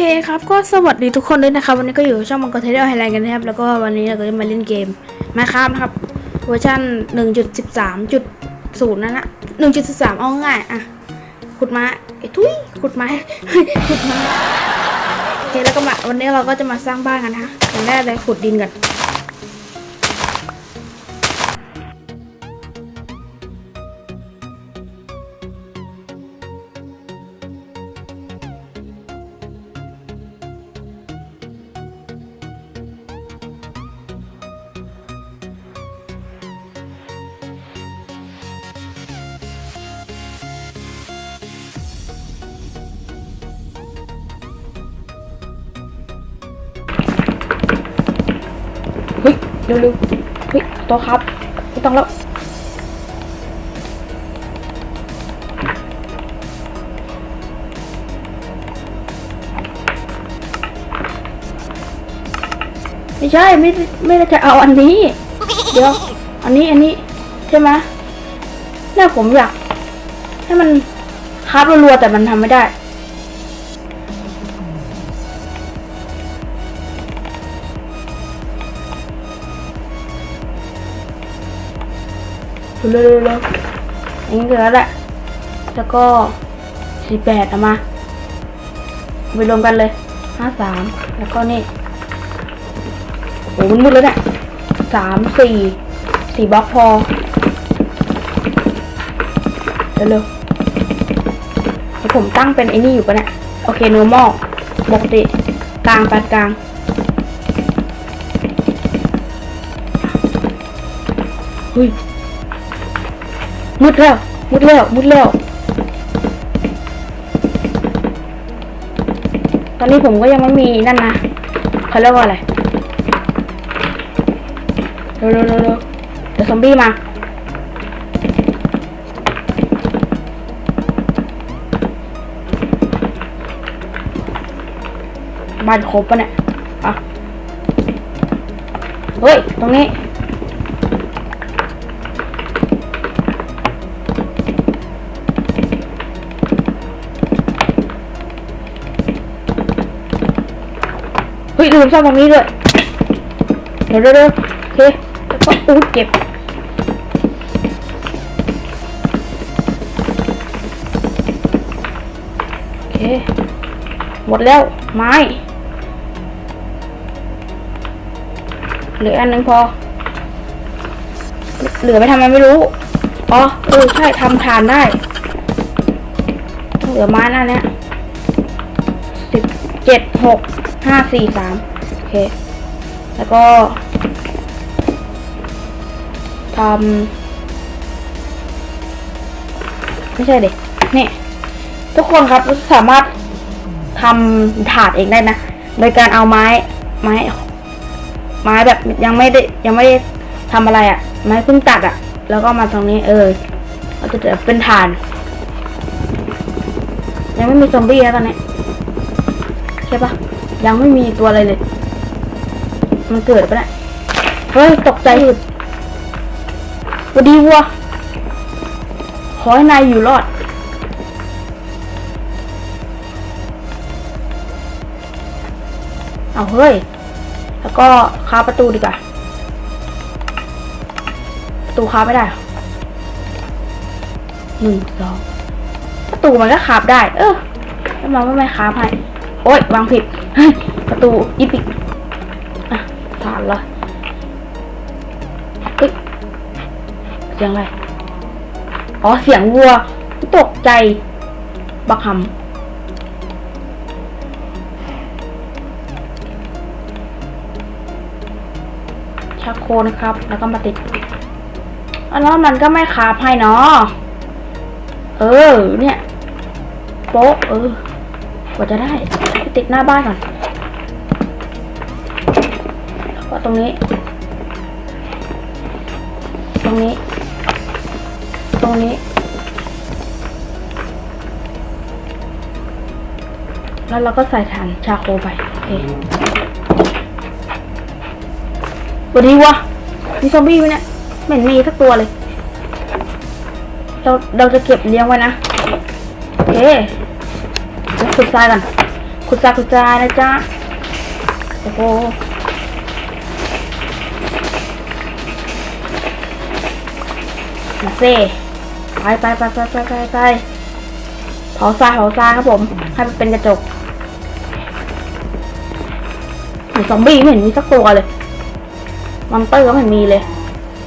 เคครับก็สวัสดีทุกคนด้วยนะครับวันนี้ก็อยู่ช่องมังกรเทเดอร์ไฮไลท์กันนะครับแล้วก็วันนี้เราก็จะมาเล่นเกมมาค้ามครับเวอร์ชัน1.13.0 นั่นนะ1.13เอาง่ายอะขุดมาไอ้ทุยขุดมาขุดมาโอเคแล้วก็มาวันนี้เราก็จะมาสร้างบ้านกันนะอย่างแรกเลยขุดดินก่อน เร็วๆเฮ้ยโตะครับไม่ต้องแล้วไม่ใช่ไม่ได้ไม่ได้จะเอาอันนี้ เดี๋ยว อันนี้อันนี้ใช่ไหมเนี่ยผมอยากให้มันคาบรัวๆแต่มันทำไม่ได้ เร็วๆเร็วๆอย่างนี้เหลือแหละแล้วก็สี่แปดเอามาไปรวมกันเลยห้าสามแล้วก็นี่โอ้มันมืดแล้วเนี่ยสามสี่สี่บล็อกพอเร็วๆแล้วผมตั้งเป็นไอ้นี่อยู่ปะเนี่ยโอเค normal ปกติกลางปานกลางเฮ้ย มุดแล้ว มุดแล้ว มุดแล้ว ตอนนี้ผมก็ยังไม่มีนั่นนะเขาเรียกว่าอะไรเร็วเร็วเร็วเดี๋ยวซอมบี้มาบ้านครบปะเนี่ยอะเฮ้ย ตรงนี้ เฮ้ยลืมซ่อมตรงนี้ด้วยเดี๋ยวเดี๋ยวเดี๋ยวโอเคแล้วก็อู้เก็บโอเคหมดแล้วไม้เหลืออันหนึงพอ เหลือไปทำอะไรไม่รู้อ๋อเออใช่ทำทานได้เหลือไม้นั่นเนี้ยสิบเจ็ดหก ห้าสี่สามโอเค แล้วก็ทำไม่ใช่เด็กนี่ทุกคนครับสามารถทำถาดเองได้นะ โดยการเอาไม้ไม้ ไม้แบบยังไม่ได้ยังไม่ได้ทำอะไรอะ่ะ ไม้เพิ่งตัดอะ่ะ แล้วก็มาตรงนี้เออเราจะเป็นฐาน ยังไม่มีซอมบี้นะตอนนี้ใช่ปะ ยังไม่มีตัวอะไรเลย มันเกิดปะเนี่ยเฮ้ยตกใจหุดวัดีวัว ขอให้นายอยู่รอด เอาเฮ้ย แล้วก็คาประตูดีกว่า ประตูคาไม่ได้หรอหนึ่งสองประตูมันก็คาบได้ เออแล้วมันไม่คาบให้ โอ๊ยวางผิดประตูอีปิกอะผ่านเฮ้ยเสียงอะไร อ๋อเสียงวัว ตกใจบักคำชักโคนะครับ แล้วก็มาติดแล้วมันก็ไม่คาบให้เนาะเออ เนี่ย โป๊ะ เออ กว่าจะได้ไปติดหน้าบ้านก่อนแล้วก็ตรงนี้ ตรงนี้ ตรงนี้ แล้วเราก็ใส่ฐานชาโคไปโอเควันนี้วะมีซอมบี้ไหมเนี่ยม่เห็นมีสักตัวเลย เราเราจะเก็บเลี้ยงไว้นะ โอเค ขุดทรายกันคุณจาคุณจายนะจ๊ะโอ้โหมาเซ่ไปไปไปไปไปไปไปเผาซาเผาซาครับผม ให้มันเป็นกระจกเหมือนซอมบี้ไม่เห็นมีสักตัวเลย มอนเตอร์ก็ไม่เห็นมีเลย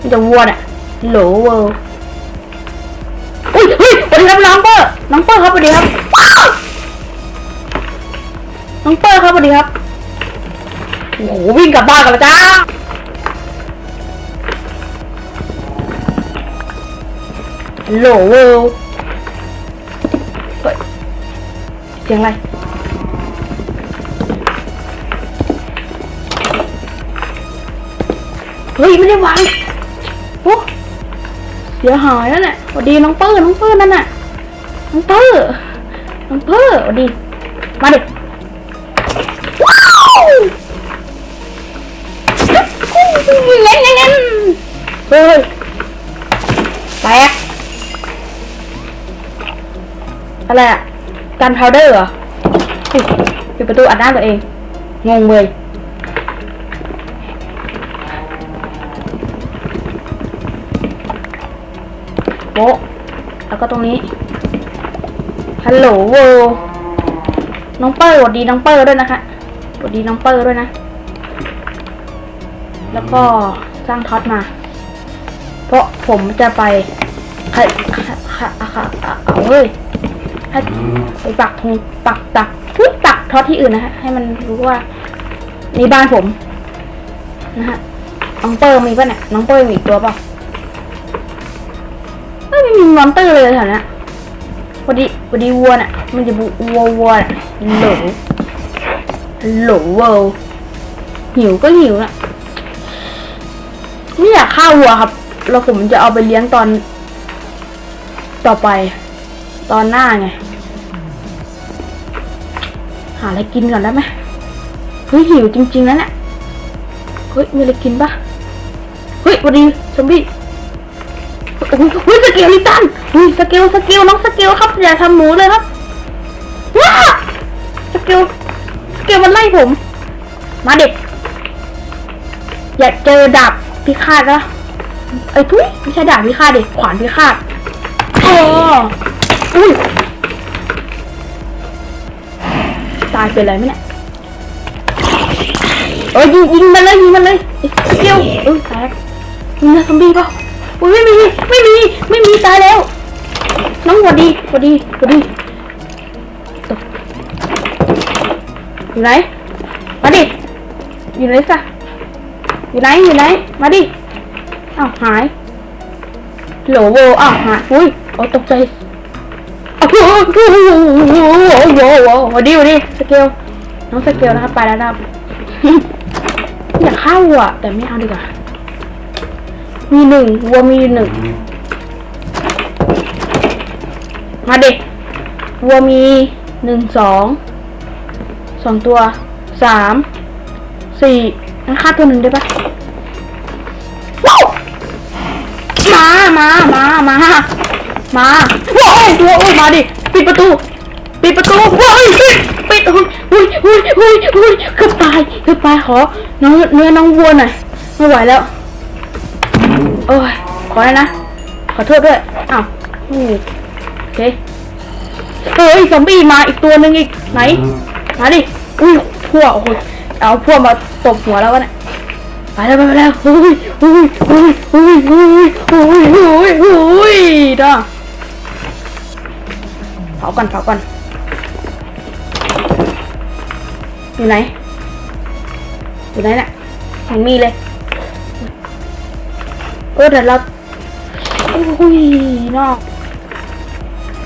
มีแต่วัวเนี่ยโหลเวอร์อุ้ยเฮ้ยสวัสดีครับน้องเปอร์น้องเปอร์ครับสวัสดีครับ น้องเปอร์ครับสวัสดีครับ โอ้โหวิ่งกลับบ้านกันแล้วจ้าโหลเวเฮ้ยเสียงอะไร เฮ้ย ไม่ได้วางโอ้เสียหายแล้วเนี่ยสวัสดีน้องเปอร์น้องเปอร์นั่นน่ะน้องเปอร์น้องเปอร์สวัสดี มาดิ เงี้ยเงี้ยเงี้ยเฮ้ยแตกอะไรอะกันพาวเดอร์เหรออยปิดประตูอัดหน้าตัวเอง งงเลยโป๊ะแล้วก็ตรงนี้ ฮัลโหลโวน้องเปอร์สวัสดีน้องเปอร์ด้วยนะคะสวัสดีน้องเปอร์ด้วยนะ แล้วก็สร้างท็อตมา เพราะผมจะไปใครค่ะค่ะค่ะเอาเฮ้ยให้ไปปักธงปักตักทุยปักท็อตที่อื่นนะฮะให้มันรู้ว่านี่บ้านผม นะฮะน้องเปอร์มีป่ะเนี่ยน้องเปอร์มีอีกตัวเปล่าไม่มีมอนเตอร์เลยแถวนี้พอดีพอดีวัวน่ะ มันจะบูวัววัวน่ะหลโหลเวลหิวก็หิวน่ะ ไม่อยากฆ่าวัวครับ แล้วผมจะเอาไปเลี้ยงตอน ต่อไป ตอนหน้าไง หาอะไรกินก่อนได้ไหมเฮ้ยหิวจริงๆนะเนี่ยเฮ้ยมีอะไรกินปะเฮ้ยพอดีซอมบี้อุ้ยอุ้ยสเกลลิตันอุ้ยสเกลสเกลน้องสเกลครับอย่าทำหมูเลยครับว้าสเกลสเกลมันไล่ผม มาเด็ก อย่าเจอดาบ พิฆาตนะไอ้ยทุยไม่ใช่ดาบพิฆาตดิขวานพิฆาตอ๋ออุ้ยตายเป็นไรไหมเนี่ยเอ้ยยิงยิงมันเลยยิงมันเลยไอ้สเกลเออแตกมีเนื้อซอมบี้เปล่าอุ้ยไม่มีไม่มีไม่มีตายแล้ว น้องหวัดดีหวัดดีหวัดดีตกอยู่ไหนมาดิอยู่ไหนซะ อยู่ไหนอยู่ไหน มาดิอ้าวหายโหลโวอ้าวหายอุ้ยโอ้ตกใจโอ้โหโอ้โหโอ้โหวัดดีวัดดีสเกลน้องสเกลนะครับไปแล้วนะอยากเข้าอะ แต่ไม่เอาดีกว่า มีหนึ่งวัวมีหนึ่งมาเด็กวัวมีหนึ่งสองสองตัวสามสี่งั้นฆ่าตัวหนึ่งได้ปะ มามามามามาว้าวตัวโอ้ยมาดิ ปิดประตู ปิดประตูว้ายปิดปิดอุ้ยอุ้ยอุ้ยอุ้ยอุ้ยเกือตายเกือตายขอเนื้อเนื้อน้องวัวหน่อยไม่ไหวแล้วโอ้ยขอเลยนะ ขอโทษด้วยอ้าวโอเคเฮ้ยซอมบี้มาอีกตัวหนึ่งอีกไหนมาดิอุ้ยพวกโอ้โหเอาพวกมาตบหัวแล้ววะเนี่ย ไปแล้วไปแล้วอุ้ยอุ้ยอุ้ยอุ้ยอุ้ยอุ้ยอุ้ยอุ้ยด้าเผาก่อนเผาก่อนอยู่ไหนอยู่ไหนนี่ยเห็นมีเลยเออเดี๋ยวเราอุ้ยนอก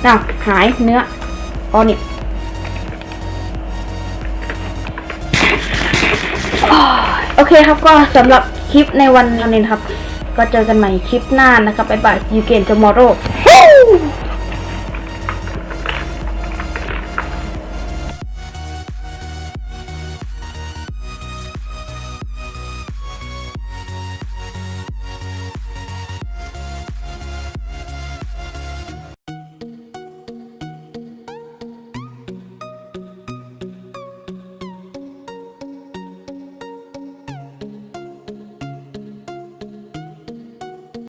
น่าวหายเนื้ออ๋อนี่ โอเคครับก็สำหรับคลิปในวันนี้นะครับ ก็เจอกันใหม่คลิปหน้านะครับบ๊ายบาย you can tomorrow